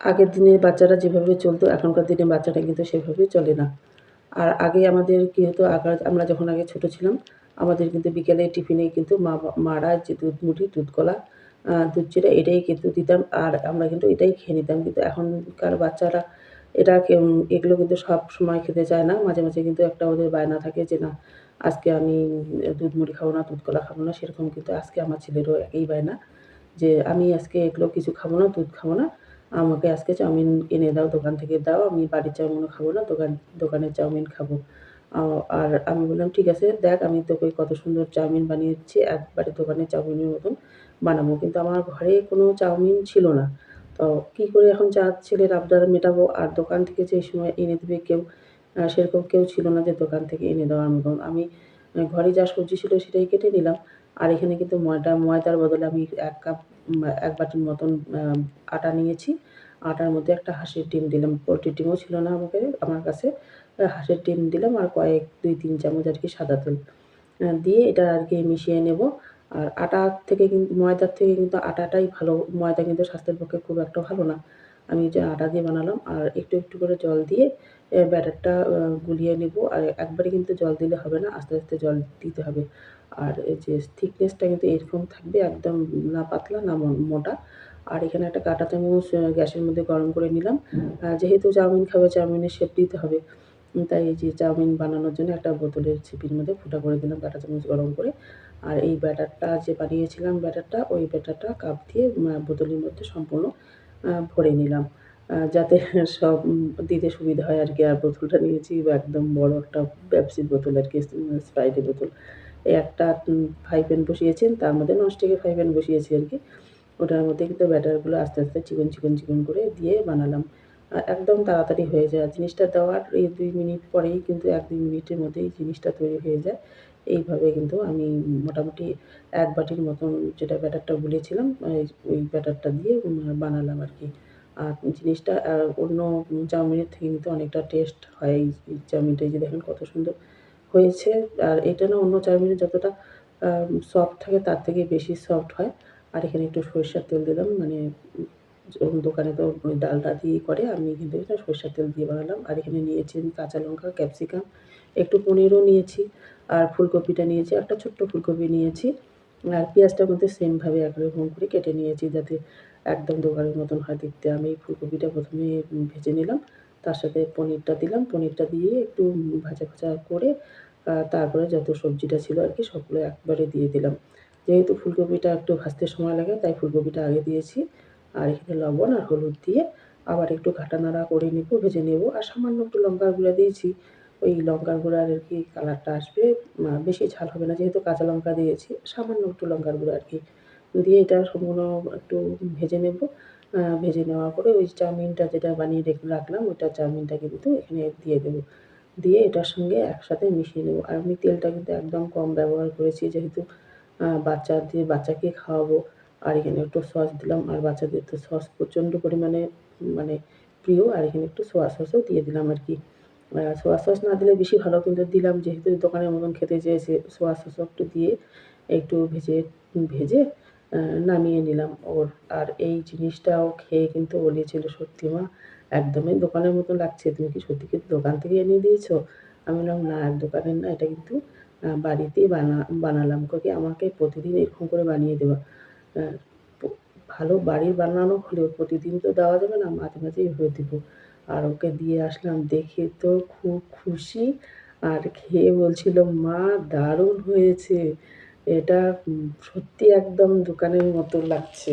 আগের দিনে বাচ্চারা যেভাবে চলতো, এখনকার দিনে বাচ্চাটা কিন্তু সেভাবে চলে না। আর আগে আমাদের কী হতো, আগার আমরা যখন আগে ছোটো ছিলাম, আমাদের কিন্তু বিকেলে টিফিনে কিন্তু মা মারা যে দুধ মুড়ি, দুধ কলা দুধ চিড়া এটাই কিন্তু দিতাম। আর আমরা কিন্তু এটাই খেয়ে নিতাম। কিন্তু এখনকার বাচ্চারা এটা এগুলো কিন্তু সব সময় খেতে চায় না। মাঝে মাঝে কিন্তু একটা ওদের বায়না থাকে যে, না, আজকে আমি দুধ মুড়ি খাব না, দুধ কলা খাব না। সেরকম কিন্তু আজকে আমার ছেলেরও একই বায়না যে, আমি আজকে এগুলো কিছু খাব না, দুধ খাব না। আমাকে আজকে চাউমিন এনে দাও, দোকান থেকে দাও, আমি বাড়ির চাউমিনও খাব না, দোকান দোকানের চাউমিন খাব। আর আমি বললাম, ঠিক আছে, দেখ, আমি তোকে কত সুন্দর চাউমিন বানিয়ে দিচ্ছি একবারে দোকানের চাউমিনের মতন বানাবো। কিন্তু আমার ঘরে কোনো চাউমিন ছিল না। তো কী করে এখন চা ছেলের আবদার মেটাবো? আর দোকান থেকে যে সময় এনে দেবে কেউ সেরকম কেউ ছিল না যে দোকান থেকে এনে দেওয়ার মতন। আমি ঘরে যা সবজি ছিল সেটাই কেটে নিলাম। আর এখানে কিন্তু ময়দা, ময়দার বদলে আমি এক কাপ এক বাটির মতন আটা নিয়েছি। আটার মধ্যে একটা হাঁসের ডিম দিলাম। পোলট্রির ডিমও ছিল না আমাকে, আমার কাছে। হাঁসের ডিম দিলাম আর কয়েক, দুই, তিন চামচ আর কি সাদা তেল। দিয়ে এটা আর কি মিশিয়ে নেব। আর আটা থেকে কিন্তু ময়দার থেকে কিন্তু আটাটাই ভালো। ময়দা কিন্তু স্বাস্থ্যের পক্ষে খুব একটা ভালো না। আমি যে আটা দিয়ে বানালাম, আর একটু একটু করে জল দিয়ে ব্যাটারটা গুলিয়ে নেব। আর একবারে কিন্তু জল দিলে হবে না, আস্তে আস্তে জল দিতে হবে। আর এই যে থিকনেসটা কিন্তু এরকম থাকবে, একদম না পাতলা, না মোটা। আর এখানে একটা কাঁটা চামচ গ্যাসের মধ্যে গরম করে নিলাম। যেহেতু চাউমিন খাবে চাউমিনের শেপ দিতে হবে। তাই এই যে চাউমিন বানানোর জন্য একটা বোতলের ছিপির মধ্যে ফুটা করে দিলাম, কাঁটা চামচ গরম করে। আর এই ব্যাটারটা যে বানিয়েছিলাম ব্যাটারটা, ওই ব্যাটারটা কাপ দিয়ে বোতলের মধ্যে সম্পূর্ণ ভরে নিলাম। যাতে সব দিতে সুবিধা হয় আর কি। আর বোতলটা নিয়েছি একদম বড় একটা ব্যবসির বোতল আর কি, স্প্রাইটের বোতল। একটা ফ্রাই প্যান বসিয়েছেন, তার মধ্যে ননস্টিকের ফ্রাই প্যান বসিয়েছি আর কি। ওটার মধ্যে কিন্তু ব্যাটারগুলো আস্তে আস্তে চিকন চিকন চিকন করে দিয়ে বানালাম। একদম তাড়াতাড়ি হয়ে যায়। জিনিসটা দেওয়ার এই দুই মিনিট পরেই কিন্তু এক দুই মিনিটের মধ্যেই জিনিসটা তৈরি হয়ে যায়। এইভাবে কিন্তু আমি মোটামুটি এক বাটির মতন যেটা ব্যাটারটা গুলেছিলাম ওই ব্যাটারটা দিয়ে বানালাম আর কি। আর জিনিসটা অন্য চাউমিনের থেকে কিন্তু অনেকটা টেস্ট হয় এই চাউমিনটা। যে দেখেন কত সুন্দর হয়েছে। আর এটা না অন্য চাউমিনে যতটা সফট থাকে তার থেকে বেশি সফট হয়। আর এখানে একটু সরিষার তেল দিলাম মানে দোকানে তো ডালটা দিয়ে করে আমি কিন্তু এটা সরিষার তেল দিয়ে বানালাম। আর এখানে নিয়েছি কাঁচা লঙ্কা, ক্যাপসিকাম, একটু পনিরও নিয়েছি আর ফুলকপিটা নিয়েছি, একটা ছোট্ট ফুলকপি নিয়েছি। আর পেঁয়াজটা কিন্তু সেমভাবে একরকম করে কেটে নিয়েছি যাতে একদম দোকানের মতন হয় দেখতে। আমি ফুলকপিটা প্রথমে ভেজে নিলাম, তার সাথে পনিরটা দিলাম। পনিরটা দিয়ে একটু ভাজা ভাজা করে তারপরে যত সবজিটা ছিল আর কি সবগুলো একবারে দিয়ে দিলাম। যেহেতু ফুলকপিটা একটু ভাজতে সময় লাগে, তাই ফুলকপিটা আগে দিয়েছি। আর এখানে লবণ আর হলুদ দিয়ে আবার একটু ঘাটা নাড়া করে নেব, ভেজে নেব। আর সামান্য একটু লঙ্কার গুঁড়া দিয়েছি। ওই লঙ্কার গুঁড়ার আর কি কালারটা আসবে বেশি ঝাল হবে না, যেহেতু কাঁচা লঙ্কা দিয়েছি। সামান্য একটু লঙ্কার গুঁড়ো আর কি দিয়ে এটা সম্পূর্ণ একটু ভেজে নেব। ভেজে নেওয়ার পরে ওই চাউমিনটা যেটা বানিয়ে রেখে, রাখলাম, ওইটা চাউমিনটা কিন্তু এখানে দিয়ে দেবো। দিয়ে এটার সঙ্গে একসাথে মিশিয়ে নেব। আর আমি তেলটা কিন্তু একদম কম ব্যবহার করেছি, যেহেতু বাচ্চা দিয়ে বাচ্চাকে খাওয়াবো। আর এখানে একটু সস দিলাম, আর বাচ্চাদের তো সস প্রচণ্ড পরিমাণে মানে প্রিয়, আর এখানে একটু সোয়া সসও দিয়ে দিলাম আর কি। সোয়া সস না দিলে বেশি ভালো কিন্তু দিলাম, যেহেতু দোকানের মতন খেতে চেয়েছে সোয়া সস একটু দিয়ে একটু ভেজে ভেজে নামিয়ে নিলাম ওর। আর এই জিনিসটাও খেয়ে কিন্তু বলেছিল সত্যি মা, একদমই দোকানের মতো লাগছে। তুমি কি সত্যি কিন্তু দোকান থেকে এনে দিয়েছ? আমি বললাম, না দোকানের না, এটা কিন্তু বাড়িতেই বানা, বানালাম। কি আমাকে প্রতিদিন এরকম করে বানিয়ে দেওয়া ভালো বাড়ির বানানো হলেও প্রতিদিন তো দেওয়া যাবে না, মাঝে মাঝেই হয়ে দেবো। আর ওকে দিয়ে আসলাম, দেখে তো খুব খুশি। আর খেয়ে বলছিল, মা, দারুণ হয়েছে। এটা সত্যি একদম দোকানের মতো লাগছে।